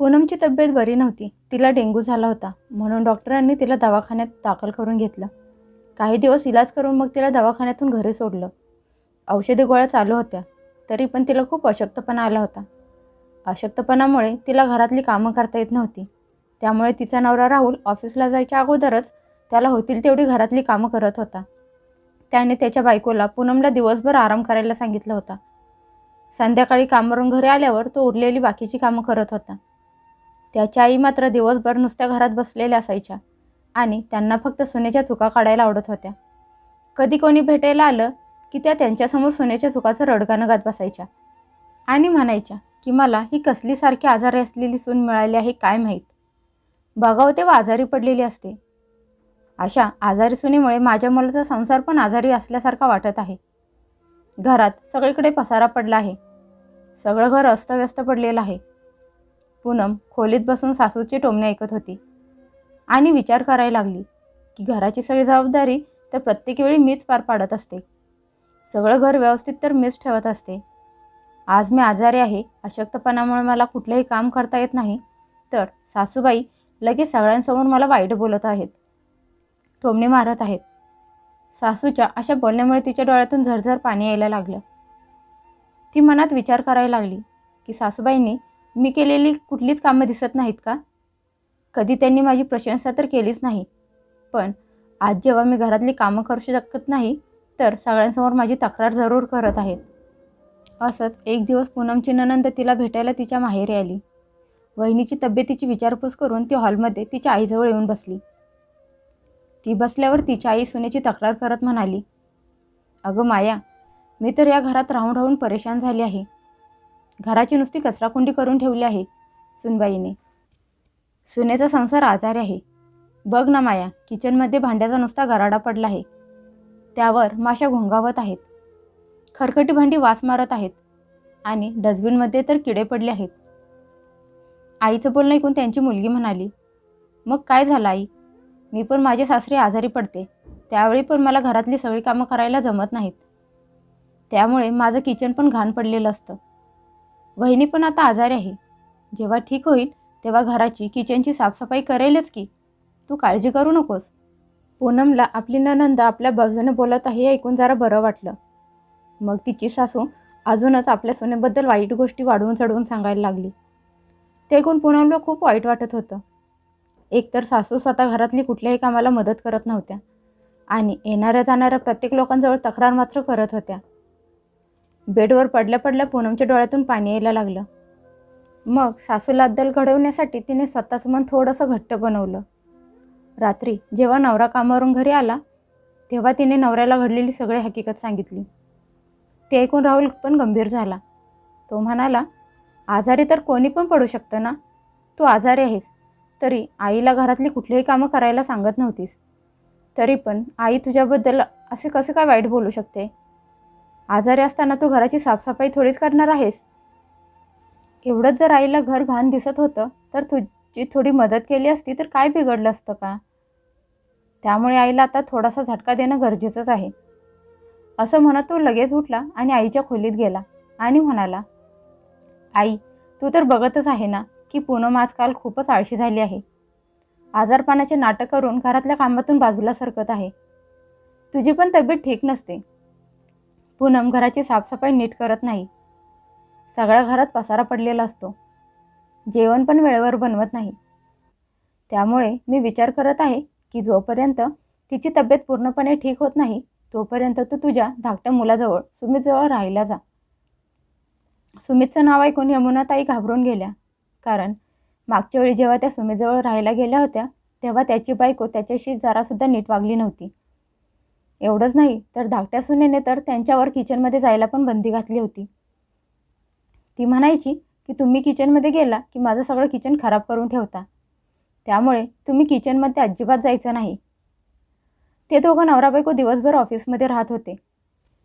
पूनमची तब्येत बरी नव्हती. तिला डेंग्यू झाला होता. म्हणून डॉक्टरांनी तिला दवाखान्यात दाखल करून घेतलं. काही दिवस इलाज करून मग तिला दवाखान्यातून घरी सोडलं. औषधी गोळ्या चालू होत्या. तरी पण तिला खूप अशक्तपणा आला होता. अशक्तपणामुळे तिला घरातली कामं करता येत नव्हती. त्यामुळे तिचा नवरा राहुल ऑफिसला जायच्या अगोदरच त्याला होतील तेवढी घरातली कामं करत होता. त्याने त्याच्या बायकोला पूनमला दिवसभर आराम करायला सांगितलं होता. संध्याकाळी कामावरून घरी आल्यावर तो उरलेली बाकीची कामं करत होता. त्याच्या आई मात्र दिवसभर नुसत्या घरात बसलेल्या असायच्या आणि त्यांना फक्त सोन्याच्या चुका काढायला आवडत होत्या. कधी कोणी भेटायला आलं की त्या त्यांच्यासमोर सोन्याच्या चुकाचं रडगाणं गात बसायच्या आणि म्हणायच्या की मला ही कसली सारखी आजारी असलेली सून मिळाली आहे काय माहीत? बघावं तेव्हा आजारी पडलेली असते. अशा आजारी सुनेमुळे माझ्या मुलाचा संसार पण आजारी असल्यासारखा वाटत आहे. घरात सगळीकडे पसारा पडला आहे. सगळं घर अस्तव्यस्त पडलेलं आहे. पूनम खोलीत बसून सासूची टोमणे ऐकत होती. आणि विचार करायला लागली की घराची सगळी जबाबदारी तर प्रत्येक वेळी मीच पार पाडत असते. सगळं घर व्यवस्थित तर मीच ठेवत असते. आज मी आजारी आहे अशक्तपणामुळे मला कुठलंही काम करता येत नाही. तर सासूबाई लगेच सगळ्यांसमोर मला वाईट बोलत आहेत. टोमणे मारत आहेत. सासूच्या अशा बोलण्यामुळे तिच्या डोळ्यातून झरझर पाणी यायला लागलं. ती मनात विचार करायला लागली की सासूबाईंनी मी केलेली कुठलीच कामं दिसत नाहीत का? कधी त्यांनी माझी प्रशंसा तर केलीच नाही. पण आज जेव्हा मी घरातली कामं करू शकत नाही तर सगळ्यांसमोर माझी तक्रार जरूर करत आहेत. असंच एक दिवस पूनमची ननंद तिला भेटायला तिच्या माहेरी आली. वहिनीची तब्येतीची विचारपूस करून ती हॉलमध्ये तिच्या आईजवळ येऊन बसली. ती बसल्यावर तिच्या आई सुनेची तक्रार करत म्हणाली अगं माया मी तर या घरात राहून राहून परेशान झाली आहे. घराची नुसती कचराकुंडी करून ठेवली आहे सुनबाईने. सुनेचा संसार आजारी आहे. बघ ना माया किचनमध्ये भांड्याचा नुसता गराडा पडला आहे. त्यावर माशा घोंगावत आहेत. खरखटी भांडी वास मारत आहेत आणि डस्टबिनमध्ये तर किडे पडले आहेत. आईचं बोलणं ऐकून त्यांची मुलगी म्हणाली मग काय झालं आई? मी पण माझे सासरे आजारी पडते. त्यावेळी पण मला घरातली सगळी कामं करायला जमत नाहीत. त्यामुळे माझं किचन पण घाण पडलेलं असतं. वहिनी पण आता आजारी आहे. जेव्हा ठीक होईल तेव्हा घराची किचनची साफसफाई करेलच की. तू काळजी करू नकोस. पूनमला आपली ननंद आपल्या बाजूने बोलत आहे ऐकून जरा बरं वाटलं. मग तिची सासू अजूनच आपल्या सोन्याबद्दल वाईट गोष्टी वाढवून चढवून सांगायला लागली. ते ऐकून पूनमला खूप वाईट वाटत होतं. एकतर सासू स्वतः घरातली कुठल्याही कामाला मदत करत नव्हत्या. आणि येणाऱ्या जाणाऱ्या प्रत्येक लोकांजवळ तक्रार मात्र करत होत्या. बेडवर पडल्या पडल्या पूनमच्या डोळ्यातून पाणी यायला लागलं. मग सासूला अद्दल घडवण्यासाठी तिने स्वतःचं मन थोडंसं घट्ट बनवलं. रात्री जेव्हा नवरा कामावरून घरी आला तेव्हा तिने नवऱ्याला घडलेली सगळी हकीकत सांगितली. ते ऐकून राहुल पण गंभीर झाला. तो म्हणाला आजारी तर कोणी पण पडू शकतं ना? तू आजारी आहेस. तरी आईला घरातली कुठलीही कामं करायला सांगत नव्हतीस. तरी पण आई तुझ्याबद्दल असे कसे काय वाईट बोलू शकते? आजारी असताना तू घराची साफसफाई थोडीच करणार आहेस. एवढंच जर आईला घर घाण दिसत होतं तर तुझी थोडी मदत केली असती तर काय बिघडलं असतं का? त्यामुळे आईला आता थोडासा झटका देणं गरजेचंच आहे. असं म्हणत तो लगेच उठला आणि आईच्या खोलीत गेला आणि म्हणाला आई तू तर बघतच आहे ना की पूनम आजकाल खूपच आळशी झाली आहे. आजारपणाचे नाटक करून घरातल्या कामातून बाजूला सरकत आहे. तुझी पण तब्येत ठीक नसते. पूनम घराची साफसफाई नीट करत नाही. सगळ्या घरात पसारा पडलेला असतो. जेवण पण वेळेवर बनवत नाही. त्यामुळे मी विचार करत आहे की जोपर्यंत तिची तब्येत पूर्णपणे ठीक होत नाही तोपर्यंत तू तुझ्या धाकट्या मुलाजवळ सुमितजवळ राहायला जा. सुमितचं नाव ऐकून यमुनाताई घाबरून गेल्या. कारण मागच्या वेळी जेव्हा त्या सुमितजवळ राहायला गेल्या होत्या तेव्हा त्याची बायको त्याच्याशी जरासुद्धा नीट वागली नव्हती. एवढंच नाही तर धाकट्या सुनेने तर त्यांच्यावर किचनमध्ये जायला पण बंदी घातली होती. ती म्हणायची की तुम्ही किचनमध्ये गेला की माझं सगळं किचन खराब करून ठेवता. त्यामुळे तुम्ही किचनमध्ये अजिबात जायचं नाही. ते दोघं नवराबायको दिवसभर ऑफिसमध्ये राहत होते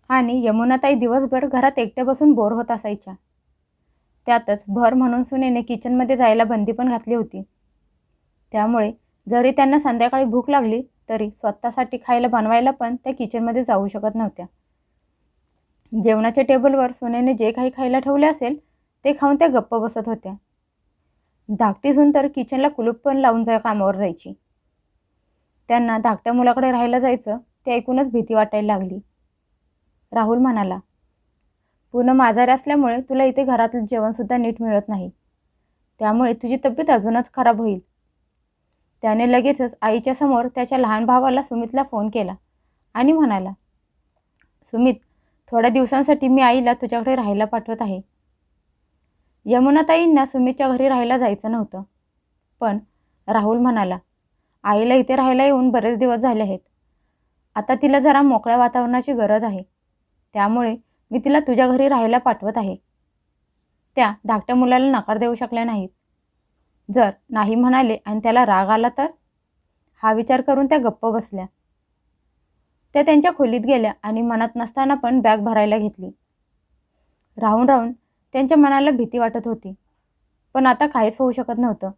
आणि यमुनाताई दिवसभर घरात एकट्या बसून बोर होत असायच्या. त्यातच भर म्हणून सुनेने किचनमध्ये जायला बंदी पण घातली होती. त्यामुळे जरी त्यांना संध्याकाळी भूक लागली तरी स्वतःसाठी खायला बनवायला पण त्या किचनमध्ये जाऊ शकत नव्हत्या. जेवणाच्या टेबलवर सुनेने जे काही खायला ठेवले असेल ते खाऊन त्या गप्प बसत होत्या. धाकटी सून तर किचनला कुलूप पण लावून जाय कामावर जायची. त्यांना धाकट्या मुलाकडे राहायला जायचं ते ऐकूनच भीती वाटायला लागली. राहुल म्हणाला पूनम आजारी असल्यामुळे तुला इथे घरातलं जेवणसुद्धा नीट मिळत नाही. त्यामुळे तुझी तब्येत अजूनच खराब होईल. त्याने लगेचच आईच्या समोर त्याच्या लहान भावाला सुमितला फोन केला आणि म्हणाला सुमित थोड्या दिवसांसाठी मी आईला तुझ्याकडे राहायला पाठवत आहे. यमुनाताईंना सुमितच्या घरी राहायला जायचं नव्हतं. पण राहुल म्हणाला आईला इथे राहायला येऊन बरेच दिवस झाले आहेत. आता तिला जरा मोकळ्या वातावरणाची गरज आहे. त्यामुळे मी तिला तुझ्या घरी राहायला पाठवत आहे. त्या धाकट्या मुलाला नकार देऊ शकल्या नाहीत. जर नाही म्हणाले आणि त्याला राग आला तर? हा विचार करून त्या गप्प बसल्या. त्या त्यांच्या खोलीत गेल्या आणि मनात नसताना पण बॅग भरायला घेतली. राहून राहून त्यांच्या मनाला भीती वाटत होती. पण आता काहीच होऊ शकत नव्हतं.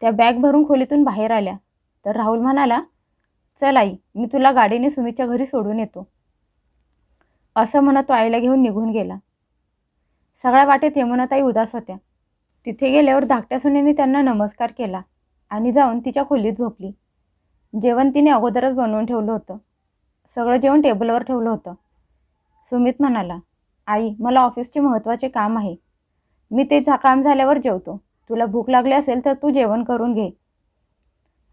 त्या बॅग भरून खोलीतून बाहेर आल्या. तर राहुल म्हणाला चल आई मी तुला गाडीने सुमितच्या घरी सोडून येतो. असं म्हणत तो आईला घेऊन निघून गेला. सगळ्या वाटेत यमुनाताई उदास होत्या. तिथे गेल्यावर धाकट्या सुनेने त्यांना नमस्कार केला आणि जाऊन तिच्या खोलीत झोपली. जेवण तिने अगोदरच बनवून ठेवलं होतं. सगळं जेवण टेबलवर ठेवलं होतं. सुमित म्हणाला आई मला ऑफिसचे महत्त्वाचे काम आहे. मी ते झा काम झाल्यावर जेवतो. तुला भूक लागली असेल तर तू जेवण करून घे.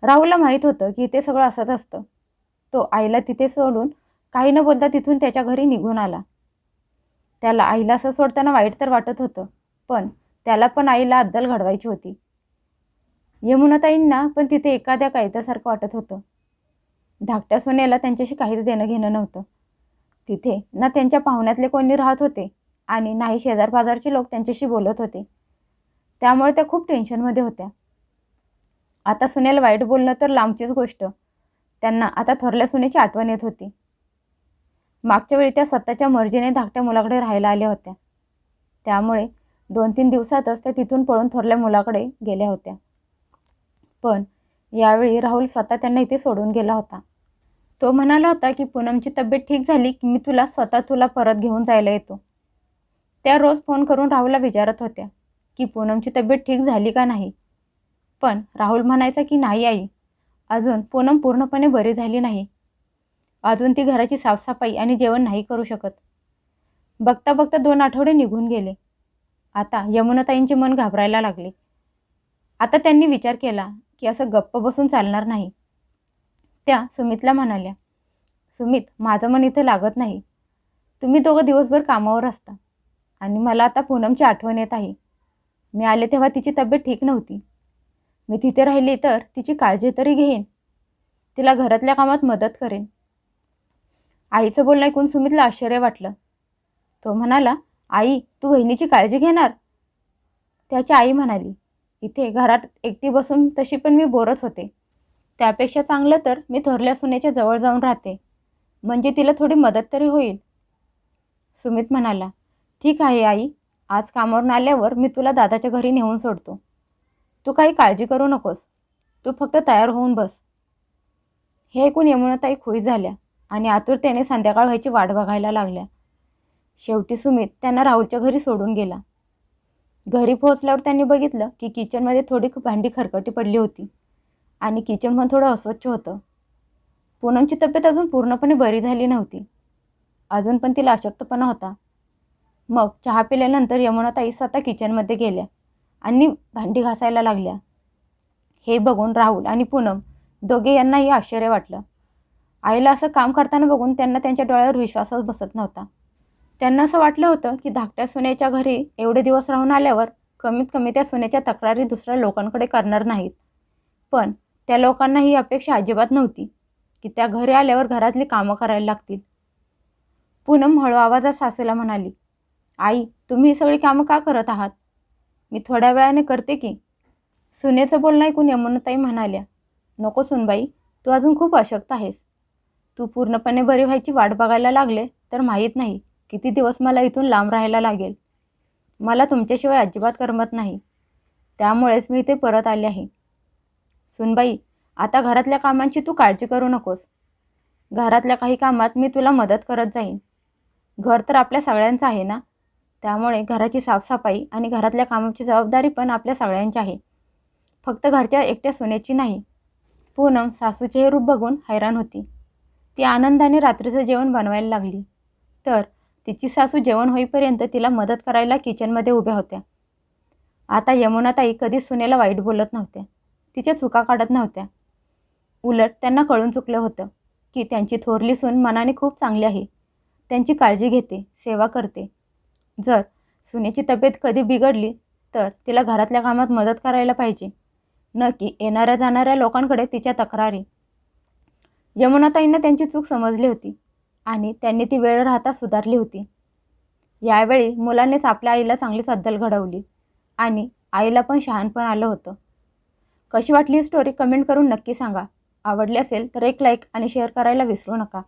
राहुलला माहीत होतं की ते सगळं असंच असतं. तो आईला तिथे सोडून काही न बोलता तिथून त्याच्या घरी निघून आला. त्याला आईला असं सोडताना वाईट तर वाटत होतं पण त्याला पण आईला अद्दल घडवायची होती. यमुनाताईंना पण तिथे एखाद्या कायद्यासारखं वाटत होतं. धाकट्या सोन्याला त्यांच्याशी काहीच देणं घेणं नव्हतं. तिथे ना त्यांच्या पाहुण्यातले कोणी राहत होते आणि नाही शेजारपाजारचे लोक त्यांच्याशी बोलत होते. त्यामुळे त्या खूप टेन्शनमध्ये होत्या. आता सुनेला वाईट बोलणं तर लांबचीच गोष्ट. त्यांना आता थोरल्या सुनेची आठवण येत होती. मागच्या वेळी त्या स्वतःच्या मर्जीने धाकट्या मुलाकडे राहायला आल्या होत्या. त्यामुळे दोन तीन दिवसातच त्या तिथून पळून थोरल्या मुलाकडे गेल्या होत्या. पण यावेळी राहुल स्वतः त्यांना इथे सोडून गेला होता. तो म्हणाला होता की पूनमची तब्येत ठीक झाली की मी तुला स्वतः तुला परत घेऊन जायला येतो. त्या रोज फोन करून राहुलला विचारत होत्या की पूनमची तब्येत ठीक झाली का नाही? पण राहुल म्हणायचा की नाही आई अजून पूनम पूर्णपणे बरी झाली नाही. अजून ती घराची साफसफाई आणि जेवण नाही करू शकत. बघता बघता दोन आठवडे निघून गेले. आता यमुनाताईंचे मन घाबरायला लागले. आता त्यांनी विचार केला की असं गप्प बसून चालणार नाही. त्या सुमितला म्हणाल्या सुमित माझं मन इथं लागत नाही. तुम्ही दोघं दिवसभर कामावर असता आणि मला आता पूनमची आठवण येत आहे. मी आले तेव्हा तिची तब्येत ठीक नव्हती. मी तिथे राहिले तर तिची काळजी तरी घेईन. तिला घरातल्या कामात मदत करेन. आईचं बोलणं ऐकून सुमितला आश्चर्य वाटलं. तो म्हणाला आई तू बहिणीची काळजी घेणार? त्याची आई म्हणाली इथे घरात एकटी बसून तशी पण मी बोरच होते. त्यापेक्षा चांगलं तर मी थोरल्या सुनेच्या जवळ जाऊन राहते. म्हणजे तिला थोडी मदत तरी होईल. सुमित म्हणाला ठीक आहे आई आज कामावरून आल्यावर मी तुला दादाच्या घरी नेऊन सोडतो. तू काही काळजी करू नकोस. तू फक्त तयार होऊन बस. हे ऐकून यमुनाताई खुश झाल्या आणि आतुरतेने संध्याकाळ व्हायची वाट बघायला लागल्या. शेवटी सुमित त्यांना राहुलच्या घरी सोडून गेला. घरी पोहोचल्यावर त्यांनी बघितलं की किचनमध्ये थोडी भांडी खरकटी पडली होती आणि किचन पण थोडं अस्वच्छ होतं. पूनमची तब्येत अजून पूर्णपणे बरी झाली नव्हती. अजून पण तिला अशक्तपणा होता. मग चहा पिल्यानंतर यमुनाताई स्वतः किचनमध्ये गेल्या आणि भांडी घासायला लागल्या. हे बघून राहुल आणि पूनम दोघे यांनाही आश्चर्य वाटलं. आईला असं काम करताना बघून त्यांना त्यांच्या डोळ्यावर विश्वासच बसत नव्हता. त्यांना असं वाटलं होतं की धाकट्या सुनेच्या घरी एवढे दिवस राहून आल्यावर कमीत कमी त्या सुनेच्या तक्रारी दुसऱ्या लोकांकडे करणार नाहीत. पण त्या लोकांना ही अपेक्षा अजिबात नव्हती की त्या घरी आल्यावर घरातली कामं करायला लागतील. पूनम हळू आवाजात सासूला म्हणाली आई तुम्ही ही सगळी कामं का करत आहात? मी थोड्या वेळाने करते की. सुनेचं बोलणं ऐकून यमुनाताई म्हणाल्या नको सुनबाई तू अजून खूप अशक्त आहेस. तू पूर्णपणे बरी व्हायची वाट बघायला लागले तर माहीत नाही किती दिवस मला इथून लांब राहायला लागेल? मला तुमच्याशिवाय अजिबात करमत नाही. त्यामुळेच मी इथे परत आले आहे. सुनबाई आता घरातल्या कामांची तू काळजी करू नकोस. घरातल्या काही कामात मी तुला मदत करत जाईन. घर तर आपल्या सगळ्यांचं आहे ना? त्यामुळे घराची साफसफाई आणि घरातल्या कामाची जबाबदारी पण आपल्या सगळ्यांची आहे. फक्त घरच्या एकट्या सुनेची नाही. पूनम सासूचे हे रूप बघून हैराण होती. ती आनंदाने रात्रीचं जेवण बनवायला लागली. तर तिची सासू जेवण होईपर्यंत तिला मदत करायला किचनमध्ये उभ्या होत्या. आता यमुनाताई कधीच सुनेला वाईट बोलत नव्हत्या. तिच्या चुका काढत नव्हत्या. उलट त्यांना कळून चुकलं होतं की त्यांची थोरली सून मनाने खूप चांगली आहे. त्यांची काळजी घेते सेवा करते. जर सुनेची तब्येत कधी बिघडली तर तिला घरातल्या कामात मदत करायला पाहिजे. न की येणाऱ्या जाणाऱ्या लोकांकडे तिच्या तक्रारी. यमुनाताईंना त्यांची चूक समजली होती. आणि त्यांनी ती वेळ राहता सुधारली होती. यावेळी मुलांनीच आपल्या आईला चांगली अद्दल घडवली आणि आईला पण शहाणपण आलं होतं. कशी वाटली स्टोरी कमेंट करून नक्की सांगा. आवडली असेल तर एक लाईक आणि शेअर करायला विसरू नका.